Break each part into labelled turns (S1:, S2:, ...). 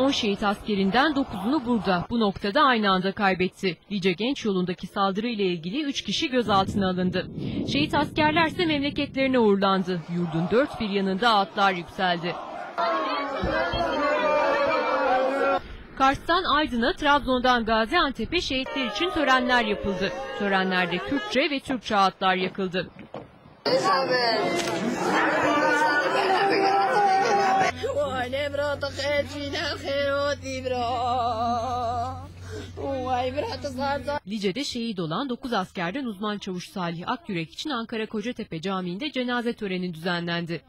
S1: 10 şehit askerinden 9'unu burada, bu noktada aynı anda kaybetti. Lice Genç yolundaki saldırıyla ilgili 3 kişi gözaltına alındı. Şehit askerlerse memleketlerine uğurlandı. Yurdun dört bir yanında atlar yükseldi. Kars'tan Aydın'a, Trabzon'dan Gaziantep'e şehitler için törenler yapıldı. Törenlerde Kürtçe ve Türkçe ağıtlar yakıldı.
S2: وأنا مرات خالتي خيراتي برا وأي مرات صارت
S1: Lice'de şehit olan 9 askerden uzman çavuş Salih Akyürek için Ankara Kocatepe Camii'nde cenaze töreni düzenlendi.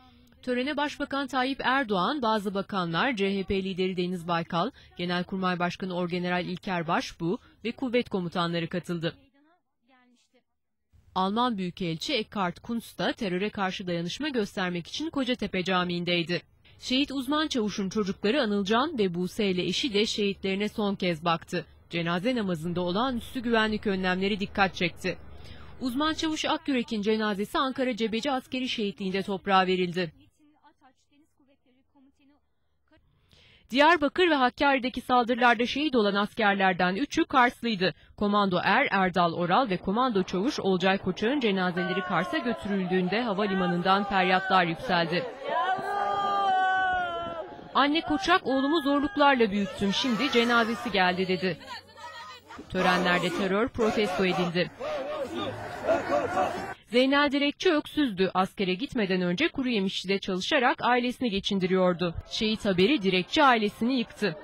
S1: Törene Başbakan Tayyip Erdoğan, bazı bakanlar, CHP lideri Deniz Baykal, Genelkurmay Başkanı Orgeneral İlker Başbuğ ve kuvvet komutanları katıldı. Alman Büyükelçi Eckhard Kunz da teröre karşı dayanışma göstermek için Kocatepe Camii'ndeydi. Şehit uzman çavuşun çocukları Anılcan ve Buse ile eşi de şehitlerine son kez baktı. Cenaze namazında olağanüstü güvenlik önlemleri dikkat çekti. Uzman çavuş Akyürek'in cenazesi Ankara Cebeci Askeri Şehitliği'nde toprağa verildi. Diyarbakır ve Hakkari'deki saldırılarda şehit olan askerlerden üçü Karslıydı. Komando Er, Erdal Oral ve Komando Çavuş Olcay Koçak'ın cenazeleri Kars'a götürüldüğünde havalimanından feryatlar yükseldi. Anne Koçak oğlumu zorluklarla büyüttüm şimdi cenazesi geldi dedi. Törenlerde terör protesto edildi. Zeynel Direkçi öksüzdü. Askere gitmeden önce kuru yemişçide çalışarak ailesini geçindiriyordu. Şehit haberi Direkçi ailesini yıktı.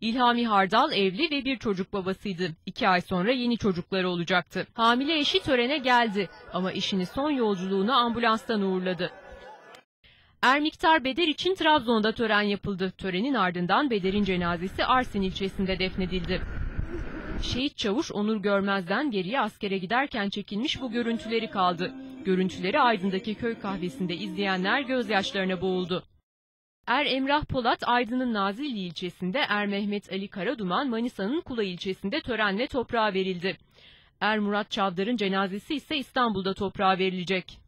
S1: İlhami Hardal evli ve bir çocuk babasıydı. İki ay sonra yeni çocukları olacaktı. Hamile eşi törene geldi ama eşini son yolculuğunu ambulanstan uğurladı. Er Miktar Beder için Trabzon'da tören yapıldı. Törenin ardından Beder'in cenazesi Arsin ilçesinde defnedildi. Şehit çavuş Onur Görmez'den geriye askere giderken çekilmiş bu görüntüleri kaldı. Görüntüleri Aydın'daki köy kahvesinde izleyenler gözyaşlarına boğuldu. Er Emrah Polat Aydın'ın Nazilli ilçesinde, Er Mehmet Ali Karaduman Manisa'nın Kula ilçesinde törenle toprağa verildi. Er Murat Çavdar'ın cenazesi ise İstanbul'da toprağa verilecek.